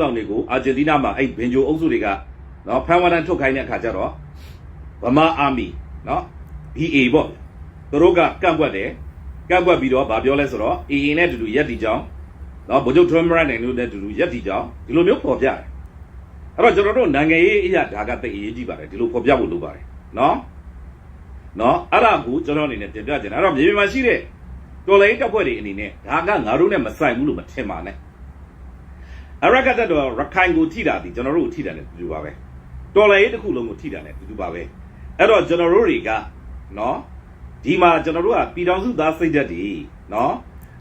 ဆောင်တွေကိုအာဂျင်တီးနားမှာအဲ့ဘင်ဂျိုအုပ်စုတွေကနော်ဖန်ဝါဒန်ထုတ်ခိုင်းတဲ့အခါကျတော့ဗမာအာမီနော် BA ပေါ့သူတို့ကကန့်ကွက်တယ်ကန့်ကွက်ပြီးတော့ဗာပြောလဲဆိုတော့ AA နဲ့အတူတူရက်တီကြောင်းနော်ဗိုလ်ချုပ်ထရမရန်နဲ့တို့နဲ့အတူတူရက်တီကြောင်းဒီလိုမျိုးပေါ်ပြတယ်အဲ့တော့ကျွန်တော်တို့နိုင်ငံရေးအရာဒါကတိတ်အရေးကြီးပါတယ်ဒီလိုပေါ်ပြဖို့လိုပါတယ်နော်နော်အဲ့ဒါကိုကျွန်တော်အနေနဲ့တင်ပြချင်တယ်အဲ့တော့မြေပြင်မှာရှိတဲ့တော်လိုင်းတပ်ဖွဲ့တွေအနေနဲ့ဒါကငါတို့နဲ့မဆိုင်ဘူးလို့မထင်ပါနဲ့ အရကတက်တော့ရခိုင်ကိုထိတာဒီကျွန်တော်တို့ကိုထိတာနဲ့တူတူပါပဲတော်လိုင်းတစ်ခုလုံးကိုထိတာနဲ့တူတူပါပဲအဲ့တော့ကျွန်တော်တို့တွေကနော်ဒီမှာကျွန်တော်တို့ကပြည်တော်စုသားစိတ်ဓာတ်တွေနော်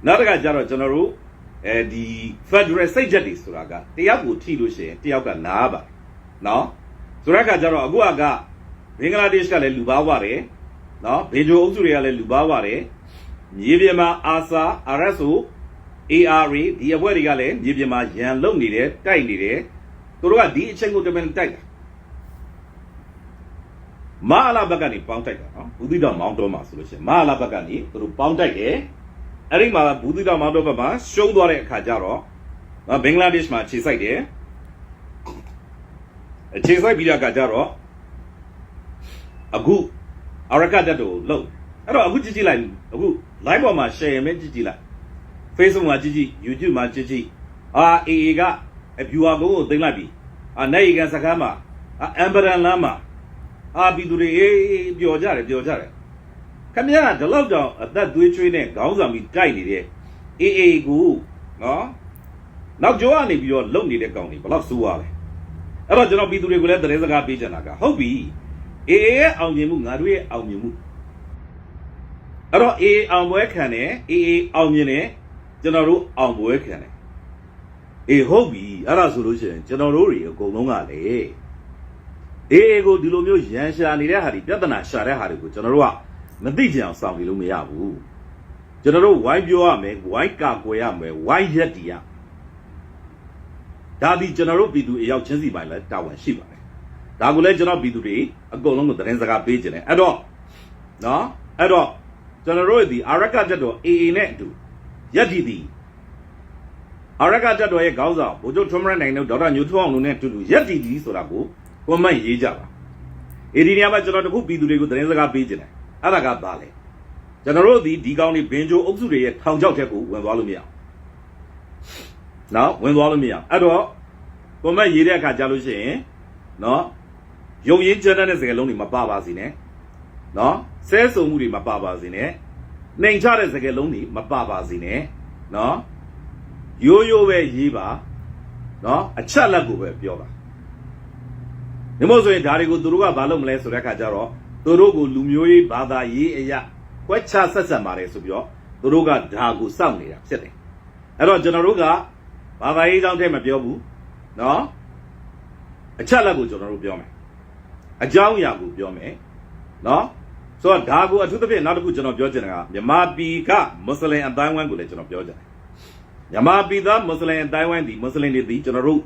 နောက်တစ်ခါကျတော့ကျွန်တော်တို့အဲဒီ Federal စိတ်ဓာတ်တွေဆိုတာကတယောက်ကိုထိလို့ရှိရင်တယောက်ကနားပါတယ်နော်ဆိုတဲ့အခါကျတော့အခုကဘင်္ဂလားဒေ့ရှ်ကလည်းလူပါပါတယ်နော်ဘေဂျိုအုပ်စုတွေကလည်းလူပါပါတယ်မြေပြင်မှာအာဆာ RSO ARA ဒီအဖွဲ့တွေကလည်းမြေပြင်မှာရန်လုံနေတယ်တိုက်နေတယ်သူတို့ကဒီအချိန်ကိုတမန်တိုက်တာမဟာလာဘက်ကနေပေါင်းတိုက်တာနော်ဘူးတိတော်မောင်းတော်မှာဆိုလို့ရှိရင်မဟာလာဘက်ကနေသူတို့ပေါင်းတိုက်တယ်အဲ့ဒီမှာဘူးတိတော်မောင်းတော်ဘက်မှာရှုံးသွားတဲ့အခါကျတော့နော်ဘင်္ဂလားဒေ့ရှ်မှာခြေစိုက်တယ်အခြေစိုက်ပြီးတဲ့အခါကျတော့အခုအရကတက်တို့လုံအဲ့တော့အခုကြည့်ကြည့်လိုက်အခု live ပေါ်မှာ share ရင်ပဲကြည့်ကြည့်လိုက် Facebook မှာကြည့်ကြည့် YouTube မှာကြည့်ကြည့်အာ AA က viewer ကိုသိမ်းလိုက်ပြီအာနိုင်ကန်စကားမှာအာအမ်ဘရန်လမ်းမှာအာပြည်သူတွေအေးပျော်ကြတယ်ပျော်ကြတယ်ခမရဒီလောက်တောင်အသက်သွေးချွေးနဲ့ခေါင်းဆောင်ပြီးတိုက်နေတဲ့ AA ကိုနော်နောက်ကျောကနေပြီးတော့လုံနေတဲ့ကောင်တွေဘယ်လောက်စိုးရလဲအဲ့တော့ကျွန်တော်ပြည်သူတွေကိုလည်းသတင်းစကားပေးချင်တာကဟုတ်ပြီအေအေရဲ့အောင်မြင်မှုငါတို့ရဲ့အောင်မြင်မှုအဲ့တော့အေအေအောင်ပွဲခံတယ်အေအေအောင်မြင်တယ် ကျွန်တော်တို့အောင်ပွဲခံတယ်အေးဟုတ်ပြီအဲ့ဒါဆိုလို့ရှိရင်ကျွန်တော်တို့တွေအကုန်လုံးကလေအေအေကိုဒီလိုမျိုးရန်ရှာနေတဲ့ဟာတွေပြဿနာရှာတဲ့ဟာတွေကိုကျွန်တော်တို့ကမသိကြအောင်စောင့်ပြီးလို့မရဘူးကျွန်တော်တို့ဝိုင်းပြောရမယ်ဝိုင်းကာကွယ်ရမယ်ဝိုင်းရက်တီရဒါဒီကျွန်တော်တို့ပြည်သူအယောက်ချင်းစီပိုင်းလဲတာဝန်ရှိပါတယ်ဒါကိုလည်းကျွန်တော်ပြည်သူတွေအကုန်လုံးကိုသတင်းစကားပေးခြင်းတယ်အဲ့တော့နော်အဲ့တော့ကျွန်တော်တို့ဒီအာရကတက်တော် AA နဲ့အတူ ရက်တီတီအာရကတက်တော်ရဲ့ခေါင်းဆောင်ဗိုလ်ချုပ်ထွန်းမရနိုင်တို့ဒေါက်တာညိုထွန်းအောင်တို့နဲ့အတူတူရက်တီတီဆိုတာကိုကွန်မန့်ရေးကြပါအေဒီနေရာမှာကျွန်တော်တခုပြည်သူတွေကိုသတင်းစကားပေးခြင်းတယ်အဲ့ဒါကဘာလဲကျွန်တော်တို့ဒီဒီကောင်းတွေဘင်ဂျိုအုပ်စုတွေရဲ့ထောင်ချောက်ချက်ကိုဝင်သွားလို့မရအောင်နော်ဝင်သွားလို့မရအောင်အဲ့တော့ကွန်မန့်ရေးတဲ့အခါကြာလို့ရှိရင်နော်ရုံရင်းကျတဲ့စကားလုံးတွေမပါပါစေနဲ့နော်ဆဲဆုံမှုတွေမပါပါစေနဲ့ နှိမ်ချတဲ့စကားလုံးတွေမပါပါစေနဲ့နော်ရိုးရိုးပဲရေးပါနော်အချက်လက်ကိုပဲပြောပါဒီမို့ဆိုရင်ဒါတွေကိုသူတို့ကဘာလုပ်မလဲဆိုတဲ့အခါကျတော့သူတို့ကိုလူမျိုးရေးဘာသာရေးအရာကွက်ချဆက်ဆက်ပါတယ်ဆိုပြီးတော့သူတို့ကဒါကိုစောင့်နေတာဖြစ်တယ်အဲ့တော့ကျွန်တော်တို့ကဘာသာရေးအကြောင်းတည်းမပြောဘူးနော်အချက်လက်ကိုကျွန်တော်တို့ပြောမယ်အကြောင်းအရာကိုပြောမယ်နော် ဆိုတော့ဒါကိုအထူးသဖြင့်နောက်တစ်ခုကျွန်တော်ပြောချင်တာကမြန်မာပြည်ကမွတ်စလင်အတိုင်းဝိုင်းကိုလည်းကျွန်တော်ပြောချင်တယ်မြန်မာပြည်သားမွတ်စလင်အတိုင်းဝိုင်းဒီမွတ်စလင်တွေဒီကျွန်တော်တို့